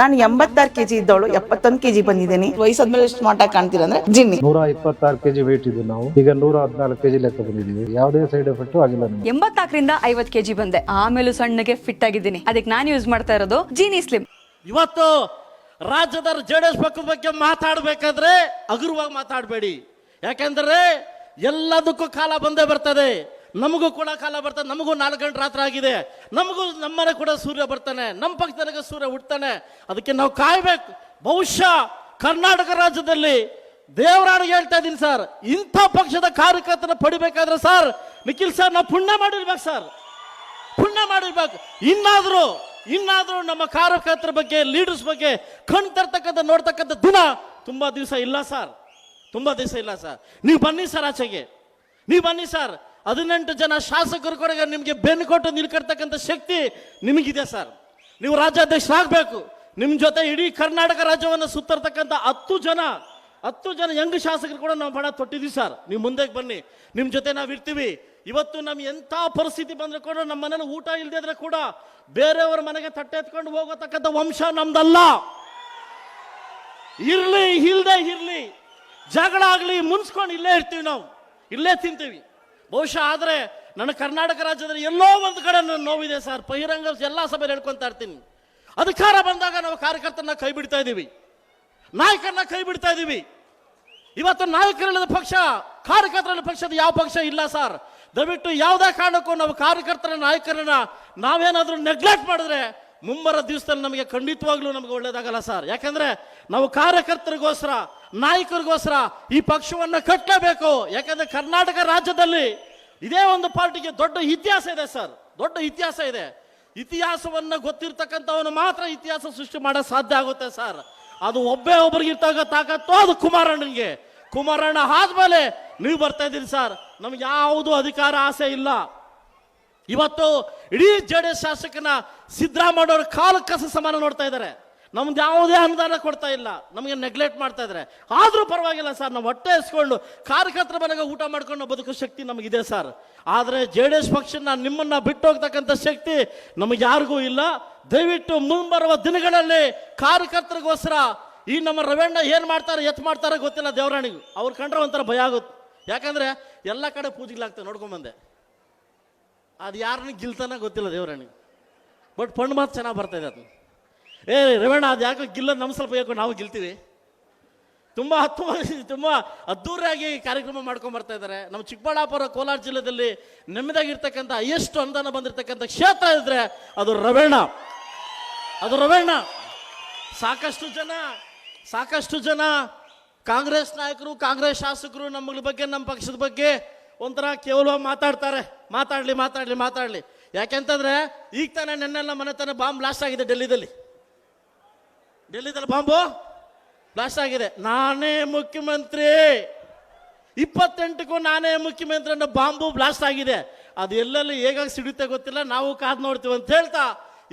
ನಾನು ಎಂಬತ್ತಾರು ಕೆಜಿ ಇದ್ದವಳು ಎಪ್ಪತ್ತೊಂದು ಕೆಜಿ ಬಂದಿದ್ದೀನಿ. ವಯಸ್ಸಾದ್ಮೇಲೆ ಸ್ಮಾರ್ಟ್ ಆಗಿ ಕಾಣ್ತೀರ ಅಂದ್ರೆ ಜಿನ್ನಿ. ನೂರ ಇಪ್ಪತ್ತಾರು ಕೆಜಿ ವೇಟ್ ಇದ್ದು ನಾವು. ಈಗ ನೂರ ಹದಿನಾಲ್ಕು ಕೆಜಿ ಲೆಕ್ಕ ಬಂದಿದ್ದೀವಿ. ಯಾವುದೇ ಸೈಡ್ ಎಫೆಕ್ಟ್ ಆಗಿಲ್ಲ ಎಂಬತ್ತಾಕರಿಂದ ಎಂಬತ್ನಾಲ್ಕರಿಂದ ಐವತ್ ಕೆಜಿ ಬಂದೆ. ಆಮೇಲೂ ಸಣ್ಣಗೆ ಫಿಟ್ ಆಗಿದ್ದೀನಿ. ಅದಕ್ಕೆ ನಾನು ಯೂಸ್ ಮಾಡ್ತಾ ಇರೋದು ಜೀನಿ ಸ್ಲಿಮ್ ಇವತ್ತು ರಾಜ್ಯದ ಜೆ ಡಿ ಎಸ್ ಪಕ್ಷದ ಬಗ್ಗೆ ಮಾತಾಡಬೇಕಾದ್ರೆ ಹಗುರವಾಗಿ ಮಾತಾಡಬೇಡಿ. ಯಾಕೆಂದ್ರೆ ಎಲ್ಲದಕ್ಕೂ ಕಾಲ ಬಂದೇ ಬರ್ತದೆ. ನಮಗೂ ಕೂಡ ಕಾಲ ಬರ್ತಾನೆ ನಮಗೂ ನಾಲ್ಕು ಗಂಟೆ ರಾತ್ರಿ ಆಗಿದೆ. ನಮಗೂ ನಮ್ಮನೆ ಕೂಡ ಸೂರ್ಯ ಬರ್ತಾನೆ. ನಮ್ಮ ಪಕ್ಷದನಿಗೆ ಸೂರ್ಯ ಹುಡ್ತಾನೆ ಅದಕ್ಕೆ ನಾವು ಕಾಯ್ಬೇಕು. ಬಹುಶಃ ಕರ್ನಾಟಕ ರಾಜ್ಯದಲ್ಲಿ ದೇವರಾಣಿಗೆ ಹೇಳ್ತಾ ಇದ್ದೀನಿ ಸರ್, ಇಂಥ ಪಕ್ಷದ ಕಾರ್ಯಕರ್ತನ ಪಡಿಬೇಕಾದ್ರೆ ಸರ್, ನಿಖಿಲ್ ಸರ್, ನಾವು ಪುಣ್ಯ ಮಾಡಿರ್ಬೇಕು ಸರ್. ಪುಣ್ಯ ಮಾಡಿರ್ಬೇಕು. ಇನ್ನಾದರೂ ಇನ್ನಾದರೂ ನಮ್ಮ ಕಾರ್ಯಕರ್ತರ ಬಗ್ಗೆ ಲೀಡರ್ಸ್ ಬಗ್ಗೆ ಕಣ್ ತರ್ತಕ್ಕಂಥ, ನೋಡ್ತಕ್ಕಂಥ ದಿನ ತುಂಬಾ ದಿವಸ ಇಲ್ಲ ಸರ್. ತುಂಬಾ ದಿವಸ ಇಲ್ಲ ಸರ್. ನೀವು ಬನ್ನಿ ಸರ್ ಆಚೆಗೆ. ನೀವು ಬನ್ನಿ ಸರ್. ಹದಿನೆಂಟು ಜನ ಶಾಸಕರು ಕೊಡೆಗೆ ನಿಮಗೆ ಬೆನ್ನು ಕೊಟ್ಟು ನಿಲ್ಕರ್ತಕ್ಕಂಥ ಶಕ್ತಿ ನಿಮಗಿದೆ ಸರ್. ನೀವು ರಾಜ್ಯಾಧ್ಯಕ್ಷರಾಗಬೇಕು ನಿಮ್ಮ ಜೊತೆ ಇಡೀ ಕರ್ನಾಟಕ ರಾಜ್ಯವನ್ನು ಸುತ್ತರ್ತಕ್ಕಂಥ ಹತ್ತು ಜನ ಹತ್ತು ಜನ ಯಂಗ್ ಶಾಸಕರು ಕೂಡ ನಾವು ಬಹಳ ತೊಟ್ಟಿದ್ದೀವಿ ಸರ್. ನೀವು ಮುಂದೆ ಬನ್ನಿ. ನಿಮ್ಮ ಜೊತೆ ನಾವು ಇರ್ತೀವಿ. ಇವತ್ತು ನಮ್ಗೆ ಎಂಥ ಪರಿಸ್ಥಿತಿ ಬಂದರೂ ಕೂಡ ನಮ್ಮ ಮನೇಲಿ ಊಟ ಇಲ್ಲದೆ ಇದ್ರೆ ಕೂಡ ಬೇರೆಯವರ ಮನೆಗೆ ತಟ್ಟೆ ಎತ್ಕೊಂಡು ಹೋಗತಕ್ಕಂಥ ವಂಶ ನಮ್ದಲ್ಲ. ಇರಲಿ ಇಲ್ಲದೆ ಇರಲಿ. ಜಗಳ ಆಗಲಿ ಮುನ್ಸ್ಕೊಂಡು ಇಲ್ಲೇ ಇರ್ತೀವಿ ನಾವು. ಇಲ್ಲೇ ತಿಂತೀವಿ. ಬಹುಶಃ ಆದರೆ ನನ್ನ ಕರ್ನಾಟಕ ರಾಜ್ಯದಲ್ಲಿ ಎಲ್ಲೋ ಒಂದು ಕಡೆ ನನ್ನ ನೋವಿದೆ ಸರ್. ಬಹಿರಂಗ ಎಲ್ಲ ಸಭೆಯಲ್ಲಿ ಹೇಳ್ಕೊಂತ ಇರ್ತೀನಿ. ಅಧಿಕಾರ ಬಂದಾಗ ನಾವು ಕಾರ್ಯಕರ್ತರನ್ನ ಕೈ ಬಿಡ್ತಾ ಇದ್ದೀವಿ. ನಾಯಕರನ್ನ ಕೈ ಬಿಡ್ತಾ ಇದ್ದೀವಿ. ಇವತ್ತು ನಾಯಕರಿಲ್ಲದ ಪಕ್ಷ ಕಾರ್ಯಕರ್ತರ ಪಕ್ಷದ ಯಾವ ಪಕ್ಷ ಇಲ್ಲ ಸರ್. ದಯವಿಟ್ಟು ಯಾವುದೇ ಕಾರಣಕ್ಕೂ ನಾವು ಕಾರ್ಯಕರ್ತರ ನಾಯಕರನ್ನ ನಾವೇನಾದರೂ ನೆಗ್ಲೆಕ್ಟ್ ಮಾಡಿದ್ರೆ ಮುಂಬರೋ ದಿವಸದಲ್ಲಿ ನಮಗೆ ಖಂಡಿತವಾಗ್ಲೂ ನಮಗೆ ಒಳ್ಳೇದಾಗಲ್ಲ ಸರ್. ಯಾಕಂದ್ರೆ ನಾವು ಕಾರ್ಯಕರ್ತರಿಗೋಸ್ಕರ, ನಾಯಕರಿಗೋಸ್ಕರ ಈ ಪಕ್ಷವನ್ನು ಕಟ್ಟಲೇಬೇಕು. ಯಾಕಂದ್ರೆ ಕರ್ನಾಟಕ ರಾಜ್ಯದಲ್ಲಿ ಇದೇ ಒಂದು ಪಾರ್ಟಿಗೆ ದೊಡ್ಡ ಇತಿಹಾಸ ಇದೆ ಸರ್. ದೊಡ್ಡ ಇತಿಹಾಸ ಇದೆ. ಇತಿಹಾಸವನ್ನ ಗೊತ್ತಿರ್ತಕ್ಕಂಥವನು ಮಾತ್ರ ಇತಿಹಾಸ ಸೃಷ್ಟಿ ಮಾಡ ಸಾಧ್ಯ ಆಗುತ್ತೆ ಸರ್. ಅದು ಒಬ್ಬೇ ಒಬ್ಬರಿಗೆ ಇರ್ತಾಗ ತಾಕತ್ತು ಅದು ಕುಮಾರಣ್ಣನಿಗೆ. ಕುಮಾರಣ್ಣ ಆದ್ಮೇಲೆ ನೀವು ಬರ್ತಾ ಇದ್ದೀರಿ ಸರ್. ನಮ್ಗೆ ಯಾವುದು ಅಧಿಕಾರ ಆಸೆ ಇಲ್ಲ. ಇವತ್ತು ಇಡೀ ಜೆ ಡಿ ಎಸ್ ಶಾಸಕನ ಸಿದ್ದರಾಮಯ್ಯವ್ರ ಕಾಲ ಕಸ ಸಮಾನ ನೋಡ್ತಾ ಇದ್ದಾರೆ. ನಮ್ದು ಯಾವುದೇ ಅನುದಾನ ಕೊಡ್ತಾ ಇಲ್ಲ. ನಮಗೆ ನೆಗ್ಲೆಕ್ಟ್ ಮಾಡ್ತಾ ಇದ್ದಾರೆ. ಆದರೂ ಪರವಾಗಿಲ್ಲ ಸರ್, ನಾವು ಹೊಟ್ಟೆ ಎಸ್ಕೊಂಡು ಕಾರ್ಯಕರ್ತರ ಮನೆಗೆ ಊಟ ಮಾಡ್ಕೊಂಡು ಬದುಕು ಶಕ್ತಿ ನಮಗಿದೆ ಸರ್. ಆದರೆ ಜೆ ಡಿ ಎಸ್ ಪಕ್ಷನ ನಿಮ್ಮನ್ನ ಬಿಟ್ಟು ಹೋಗ್ತಕ್ಕಂಥ ಶಕ್ತಿ ನಮಗೆ ಯಾರಿಗೂ ಇಲ್ಲ. ದಯವಿಟ್ಟು ಮುಂಬರುವ ದಿನಗಳಲ್ಲಿ ಕಾರ್ಯಕರ್ತರಿಗೋಸ್ಕರ ಈ ನಮ್ಮ ರವೆಣ್ಣ ಏನು ಮಾಡ್ತಾರೆ, ಎತ್ ಮಾಡ್ತಾರೆ ಗೊತ್ತಿಲ್ಲ ದೇವರಾಣಿಗೂ. ಅವ್ರು ಕಂಡ್ರೆ ಒಂಥರ ಭಯ ಆಗುತ್ತೆ. ಯಾಕಂದ್ರೆ ಎಲ್ಲ ಕಡೆ ಪೂಜೆಗಳಾಗ್ತವೆ ನೋಡ್ಕೊಂಬಂದೆ ಅದು ಯಾರನ್ನ ಗಿಲ್ತಾನ ಗೊತ್ತಿಲ್ಲ ದೇವರಾಣಿ. ಬಟ್ ಪಣ್ಣು ಮಾತು ಚೆನ್ನಾಗಿ ಬರ್ತಾ ಇದೆ ಅದು. ಏ, ರೇವಣ್ಣ, ಅದು ಯಾಕೋ ಗಿಲ್ಲ ನಮ್ಮ ಸ್ವಲ್ಪ ಯಾಕೋ ನಾವು ಗಿಲ್ತೀವಿ. ತುಂಬ ಹತ್ತು ತುಂಬ ಅದ್ದೂರಿಯಾಗಿ ಕಾರ್ಯಕ್ರಮ ಮಾಡ್ಕೊಂಡು ಬರ್ತಾ ಇದ್ದಾರೆ ನಮ್ಮ ಚಿಕ್ಕಬಳ್ಳಾಪುರ ಕೋಲಾರ ಜಿಲ್ಲೆಯಲ್ಲಿ ನೆಮ್ಮದಿಯಾಗಿರ್ತಕ್ಕಂಥ ಎಷ್ಟು ಅನುದಾನ ಬಂದಿರತಕ್ಕಂಥ ಕ್ಷೇತ್ರ ಇದ್ರೆ ಅದು ರವೇಣ ಅದು ರವೇಣ ಸಾಕಷ್ಟು ಜನ ಸಾಕಷ್ಟು ಜನ ಕಾಂಗ್ರೆಸ್ ನಾಯಕರು, ಕಾಂಗ್ರೆಸ್ ಶಾಸಕರು ನಮ್ಮಗಳ ಬಗ್ಗೆ ನಮ್ಮ ಪಕ್ಷದ ಬಗ್ಗೆ ಒಂಥರ ಕೇವಲ ಮಾತಾಡ್ತಾರೆ. ಮಾತಾಡಲಿ ಮಾತಾಡಲಿ ಮಾತಾಡಲಿ. ಯಾಕೆಂತಂದ್ರೆ ಈಗ ತಾನೇ ನೆನ್ನೆಲ್ಲ ಮನೆ ತಾನೇ ಬಾಂಬ್ ಬ್ಲಾಸ್ಟ್ ಆಗಿದೆ ಡೆಲ್ಲಿದಲ್ಲಿ. ಡೆಲ್ಲಿದಲ್ಲಿ ಬಾಂಬು ಬ್ಲಾಸ್ಟ್ ಆಗಿದೆ. ನಾನೇ ಮುಖ್ಯಮಂತ್ರಿ. ಇಪ್ಪತ್ತೆಂಟಕ್ಕೂ ನಾನೇ ಮುಖ್ಯಮಂತ್ರಿ ಅನ್ನೋ ಬಾಂಬು ಬ್ಲಾಸ್ಟ್ ಆಗಿದೆ. ಅದು ಎಲ್ಲೆಲ್ಲಿ ಹೇಗಾಗಿ ಸಿಡುತ್ತೆ ಗೊತ್ತಿಲ್ಲ. ನಾವು ಕಾದು ನೋಡ್ತೀವಿ ಅಂತ ಹೇಳ್ತಾ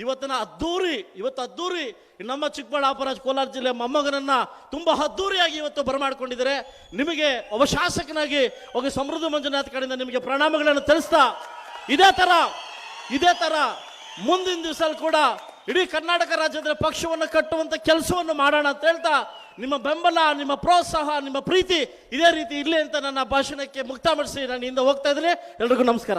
ಇವತ್ತಿನ ಅದ್ದೂರಿ, ಇವತ್ತು ಅದ್ದೂರಿ. ನಮ್ಮ ಚಿಕ್ಕಬಳ್ಳಾಪುರ, ಕೋಲಾರ ಜಿಲ್ಲೆ ಮೊಮ್ಮಗನನ್ನ ತುಂಬಾ ಅದ್ದೂರಿಯಾಗಿ ಇವತ್ತು ಬರಮಾಡಿಕೊಂಡಿದ್ದಾರೆ. ನಿಮಗೆ ಒಬ್ಬ ಶಾಸಕನಾಗಿ ಒಬ್ಬ ಸಮೃದ್ಧ ಮಂಜುನಾಥ್ ಕಡೆಯಿಂದ ನಿಮಗೆ ಪ್ರಣಾಮಗಳನ್ನು ತಿಳಿಸ್ತಾ ಇದೇ ತರ ಇದೇ ತರ ಮುಂದಿನ ದಿವಸ ಕೂಡ ಇಡೀ ಕರ್ನಾಟಕ ರಾಜ್ಯದ ಪಕ್ಷವನ್ನು ಕಟ್ಟುವಂತ ಕೆಲಸವನ್ನು ಮಾಡೋಣ ಅಂತ ಹೇಳ್ತಾ ನಿಮ್ಮ ಬೆಂಬಲ, ನಿಮ್ಮ ಪ್ರೋತ್ಸಾಹ, ನಿಮ್ಮ ಪ್ರೀತಿ ಇದೇ ರೀತಿ ಇರಲಿ ಅಂತ ನನ್ನ ಭಾಷಣಕ್ಕೆ ಮುಕ್ತಾಮಡಿಸಿ ನಾನು ಹಿಂದೆ ಹೋಗ್ತಾ ಇದ್ದೀನಿ. ಎಲ್ರಿಗೂ ನಮಸ್ಕಾರ.